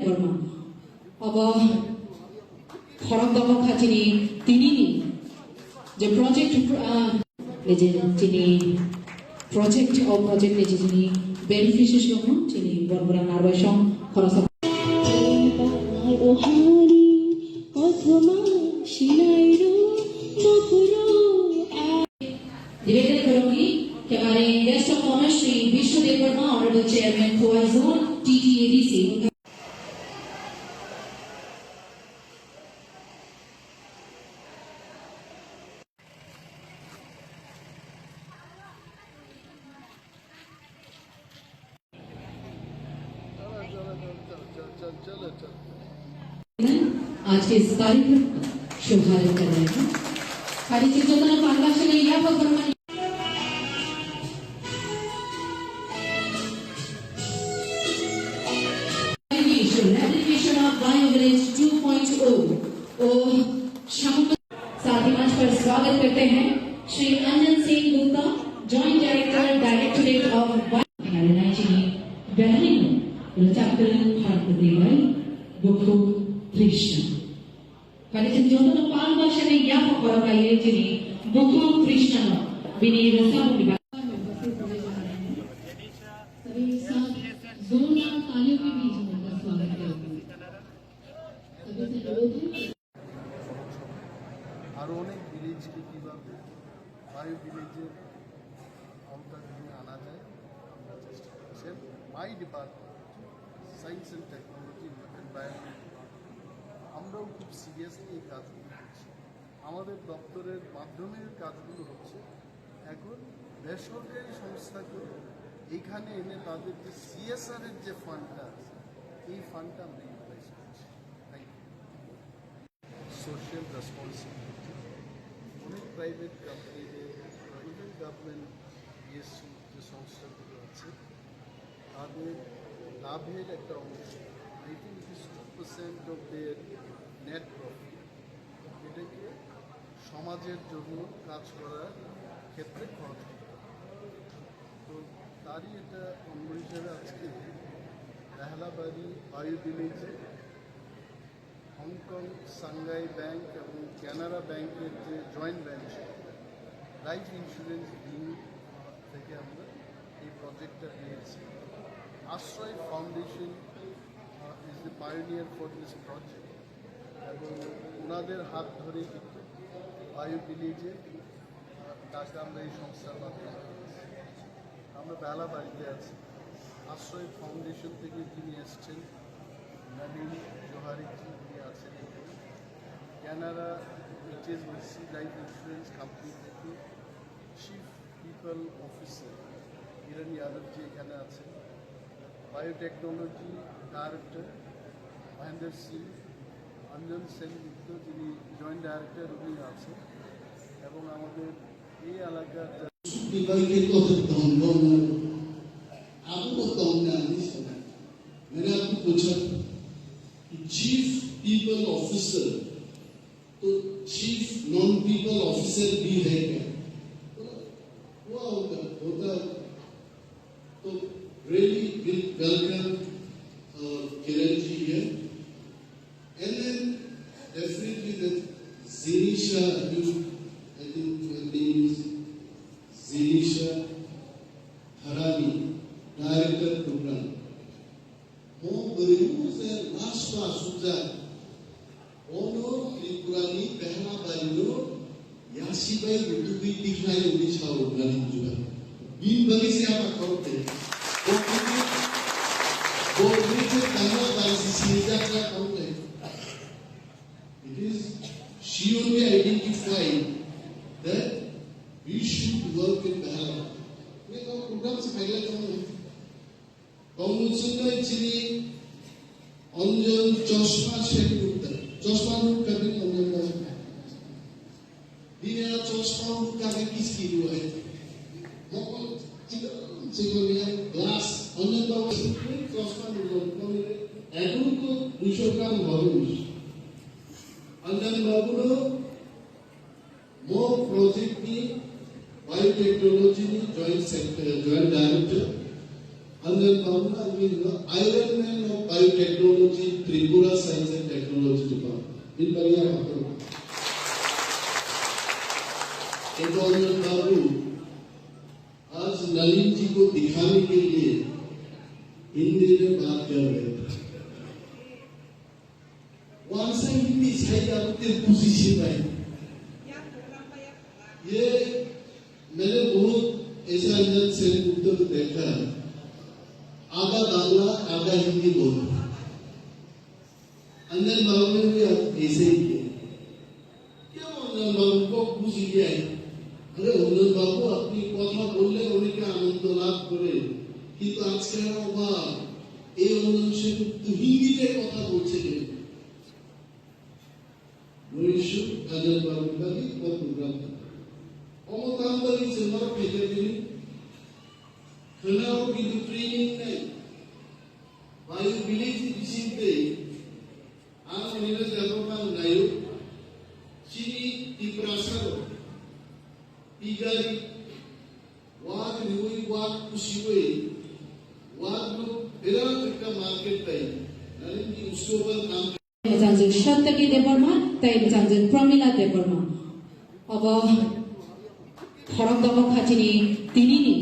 अब खरक खाचिने तिनी जे प्रोजेक्ट जे चिनी प्रोजेक्ट अ प्रोजेक्ट ने चिनी बेनिफिशियस हम चिनी बरबरा नारबाय सम खरस ওহারি অথমা শিলাইরু মথুরু নিবেদন করুন কি? কেবারে guest of honour Shri Biswadeb Barma honourable chairman কোয়া জোন। आज के इस कार्यक्रम का शुभारंभ कर रहे हैं। कार्यचित्रजना पारभाषेने या प्रमाणे Application, application 2.0 और शाम मंच पर स्वागत करते हैं Shri Anjan Singh Gupta joint director directorate of रचाकर Bharat ചപ്പലും ഭർത്തദേവായി ബുക്കു കൃഷ്ണ കലിച്ചൻ ചോദന പാൽ ഭാഷനെ യാപ കൊറക ഏജിനി ബുക്കു കൃഷ്ണ വിനയ രസമുടി আরও অনেক ভিলেজকে কীভাবে বায়ো ভিলেজের আওতার আনা যায় আমরা চেষ্টা করছেন my science and technology environment আমরাও খুব সিরিয়াসলি এই কাজগুলো করছি। আমাদের দপ্তরের মাধ্যমে কাজগুলো হচ্ছে। এখন বেসরকারি সংস্থাগুলো এইখানে এনে তাদের যে সিএসআর এর যে ফান্ডটা আছে এই ফান্ডটা আমরা ইউটিলাইজ করছি। থ্যাংক ইউ সোশ্যাল রেসপন্সিবিলিটি অনেক প্রাইভেট কোম্পানিদের ইভেন গভর্নমেন্ট বিএসসি যে সংস্থাগুলো আছে তাদের লাভের একটা অংশ। ইস percent of their net profit এটাকে সমাজের জন্য কাজ করার ক্ষেত্রে খরচ। তো তারই এটা অঙ্গ হিসেবে আজকে বেহালাবাড়ি বায়ু ভিলেজে হংকং সাংঘাই ব্যাংক এবং কানাড়া ব্যাংকের যে জয়েন্ট ভেঞ্চার লাইফ ইন্স্যুরেন্স বিল থেকে আমরা এই প্রজেক্টটা পেয়েছি Ashray foundation is the pioneer for this project এবং ওনাদের হাত ধরে কিন্তু বায়ু ভিলেজে টাকা আমরা এই সংস্থার মাধ্যমে। আমরা বেলা বাড়িতে আছি। আশ্রয় ফাউন্ডেশন থেকে যিনি এসছেন, নবীন জোহারি জি উনি আছেন Canara HSBC life insurance company থেকে chief people officer Kiran Yadav ji এখানে আছেন। বায়োটেকনোলজি ডাইরেক্টর মহেন্দ্র সিং অঞ্জন সেনগুপ্ত যিনি জয়েন্ট ডাইরেক্টর উনি আছেন এবং আমাদের এই এলাকার যারা people के तो दम दम आपको दम नहीं सुना मैंने आपको पूछा कि चीफ पीपल ऑफिसर तो चीफ नॉन पीपल ऑफिसर भी है welcome e, uh, Kiranji here. And definitely that Zinisha, you, I think her name Zinisha Harani, director program. Who removes their Rashtra Sudha. Ono Tripurani Pehna Barino Yashibai Rutubi Tikhai Unisha Ugrani Juga. Bin bagi siapa kau teh? to covered by CCHR content. It is she only identified that we should work in parallel. programs কমসুন্দর যিনি অঞ্জন চশমা সেনগুপ্তা চশমা রূপকাকে অঞ্জন দিনে চশমা রূপকাকে কিসকি রুয়ে মকল সেগুলো glass তো দুশো gram ভবিষ অন্যান্যগুলো মো প্রজেক্টটি বায়োটেকনোলজিনি joint sector joint director Tripura science and technology department in को दिखाने के लिए हिंदी में बात कर रहे थे Once I हिंदी सही आपके पोजीशन में ये मैंने बहुत ऐसा अंदर से उत्तर देखा आधा बांग्ला आधा हिंदी बोलो अंदर बाबू ने भी ऐसे ही किया क्या अंदर बाबू को पूछ लिया है আরে অন্যন বাবু আপনি কথা বললে অনেকে আনন্দ লাভ করে। কিন্তু আজকে অবাক এই অন্যন সেন হিন্দিতে কথা বলছে কেন কিন্তু ট্রেনিং নেই বায়ু বিলেজি বিচিন্তে ang बचान्जन सप्तकी देवबर्मा तै बचान्जन प्रमिला देवबर्मा अब खडक दब खाचिनी तिनिनी